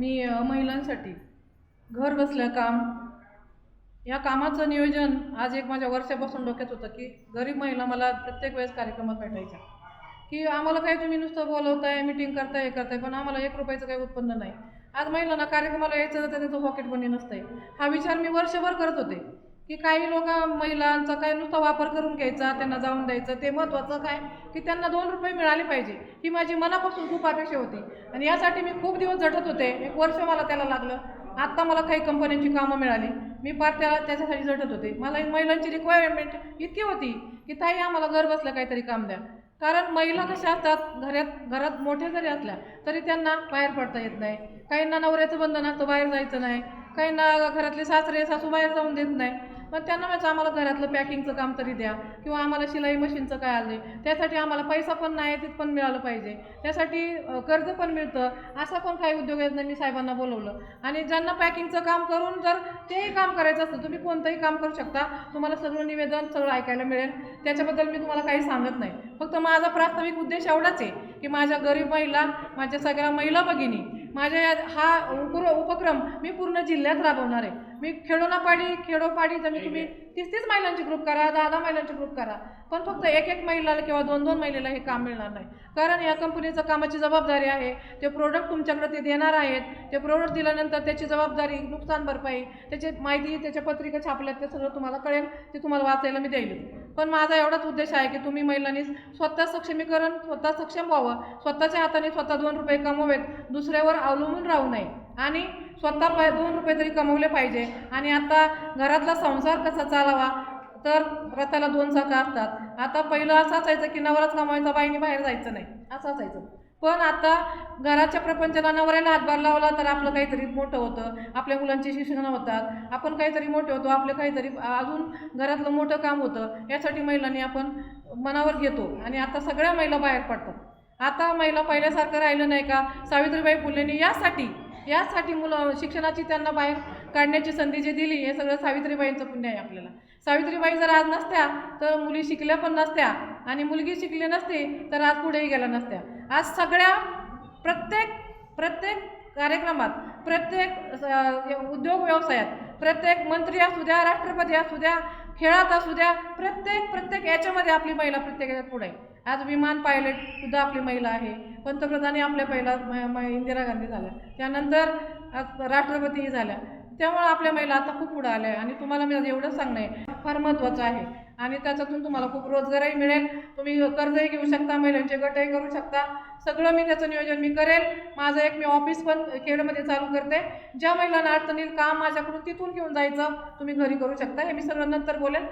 मी महिलांसाठी घर बसल्या काम या कामाचं नियोजन आज एक माझ्या वर्षापासून डोक्यात होतं की गरीब महिला मला प्रत्येक वेळेस कार्यक्रमात भेटायच्या. की आम्हाला काय तुम्ही नुसतं बोलवताय मिटिंग करताय हे करताय पण आम्हाला एक रुपयाचं काही उत्पन्न नाही. आज महिलांना कार्यक्रमाला यायचं तर त्याचं पॉकेट बनी नसतंय. हा विचार मी वर्षभर करत होते. की काही लोक महिलांचा काय नुसता वापर करून घ्यायचा त्यांना जाऊन द्यायचं. ते महत्त्वाचं काय? की त्यांना दोन रुपये मिळाले पाहिजे. ही माझी मनापासून खूप अपेक्षा होती. आणि यासाठी मी खूप दिवस झटत होते. एक वर्ष मला त्याला लागलं. आत्ता मला काही कंपन्यांची कामं मिळाली. मी फार त्याला त्याच्यासाठी झटत होते. मला महिलांची रिक्वायरमेंट इतकी होती की ताई आम्हाला घर बसलं काहीतरी काम द्या. कारण महिला कशा असतात? घरात घरात मोठ्या जरी असल्या तरी त्यांना बाहेर पडता येत नाही. काहींना नवऱ्याचं बंधन असतं बाहेर जायचं नाही. काहींना घरातले सासरे सासू बाहेर जाऊन देत नाही. मग त्यांना म्हणजे आम्हाला घरातलं पॅकिंगचं काम तरी द्या किंवा आम्हाला शिलाई मशीनचं काय आलं त्यासाठी आम्हाला पैसा पण नाही तिथं पण मिळालं पाहिजे. त्यासाठी कर्ज पण मिळतं. असं पण काही उद्योजकांनी साहेबांना बोलवलं. आणि ज्यांना पॅकिंगचं काम करून जर तेही काम करायचं असतं तुम्ही कोणतंही काम करू शकता. तुम्हाला सगळं निवेदन सगळं ऐकायला मिळेल. त्याच्याबद्दल मी तुम्हाला काही सांगत नाही. फक्त माझा प्राथमिक उद्देश एवढाच आहे की माझ्या गरीब महिला माझ्या सगळ्या महिला भगिनी माझ्या या- हा उपर उपक्रम मी पूर्ण जिल्ह्यात राबवणार आहे. मी खेडोनापाडी खेडोपाडी जमी तुम्ही तीस तीस महिलांची ग्रुप करा दहा दहा महिलांची ग्रुप करा. पण फक्त एक एक महिलाला किंवा दोन दोन महिलेला हे काम मिळणार नाही. कारण या कंपनीचं कामाची जबाबदारी आहे. ते प्रोडक्ट तुमच्याकडे ते देणार आहेत. ते प्रोडक्ट दिल्यानंतर त्याची जबाबदारी नुकसान भरपाई त्याची माहिती त्याच्या पत्रिका छापल्यात ते सगळं तुम्हाला कळेल. ते तुम्हाला वाचायला मी देईल. पण माझा एवढाच उद्देश आहे की तुम्ही महिलांनी स्वतः सक्षमीकरण स्वतः सक्षम व्हावं. स्वतःच्या हाताने स्वतः दोन रुपये कमवावेत दुसऱ्यावर अवलंबून राहू नये. आणि स्वतः पा दोन रुपये तरी कमवले पाहिजे. आणि आता घरातला संसार कसा चालावा? तर रथाला दोन चाकं असतात. आता पहिलं असं असायचं की नवराच कमवायचा बाईने बाहेर जायचं नाही. असं असायचं. पण आता घराच्या प्रपंचाला नवऱ्याला हातभार लावला तर आपलं काहीतरी मोठं होतं. आपल्या मुलांची शिक्षण होतात. आपण काहीतरी मोठे होतो. आपलं काहीतरी अजून घरातलं मोठं काम होतं. यासाठी महिलांनी आपण मनावर घेतो. आणि आता सगळ्या महिला बाहेर पडतात. आता महिला पहिल्यासारखं राहिलं नाही का? सावित्रीबाई फुलेंनी यासाठी यासाठी मुलं शिक्षणाची त्यांना बाहेर काढण्याची संधी जी दिली हे सगळं सावित्रीबाईंचं पुण्य आहे आपल्याला. सावित्रीबाई जर आज नसत्या तर मुली शिकल्या पण नसत्या आणि मुलगी शिकली नसती तर आज पुढेही गेल्या नसत्या. आज सगळ्या प्रत्येक प्रत्येक कार्यक्रमात प्रत्येक उद्योग व्यवसायात प्रत्येक मंत्री असू द्या राष्ट्रपती असू द्या खेळात असू द्या प्रत्येक प्रत्येक याच्यामध्ये आपली महिला प्रत्येक याच्यात पुढे आहे. आज विमान पायलट सुद्धा आपली महिला आहे. पंतप्रधानी आपल्या पहिला म- इंदिरा गांधी झाल्या. त्यानंतर आज राष्ट्रपतीही झाल्या. त्यामुळे आपल्या महिला आता खूप पुढं आल्या आहे आणि तुम्हाला मी आज एवढंच सांगणं आहे फार महत्त्वाचं आहे. आणि त्याच्यातून तुम्हाला खूप रोजगारही मिळेल. तुम्ही कर्जही घेऊ शकता महिलांचे गटही करू शकता. सगळं मी त्याचं नियोजन मी करेल. माझं एक मी ऑफिस पण खेडमध्ये चालू करते. ज्या महिलांना अडचण काम माझ्याकडून तिथून घेऊन जायचं तुम्ही घरी करू शकता. हे मी सगळं नंतर बोलेल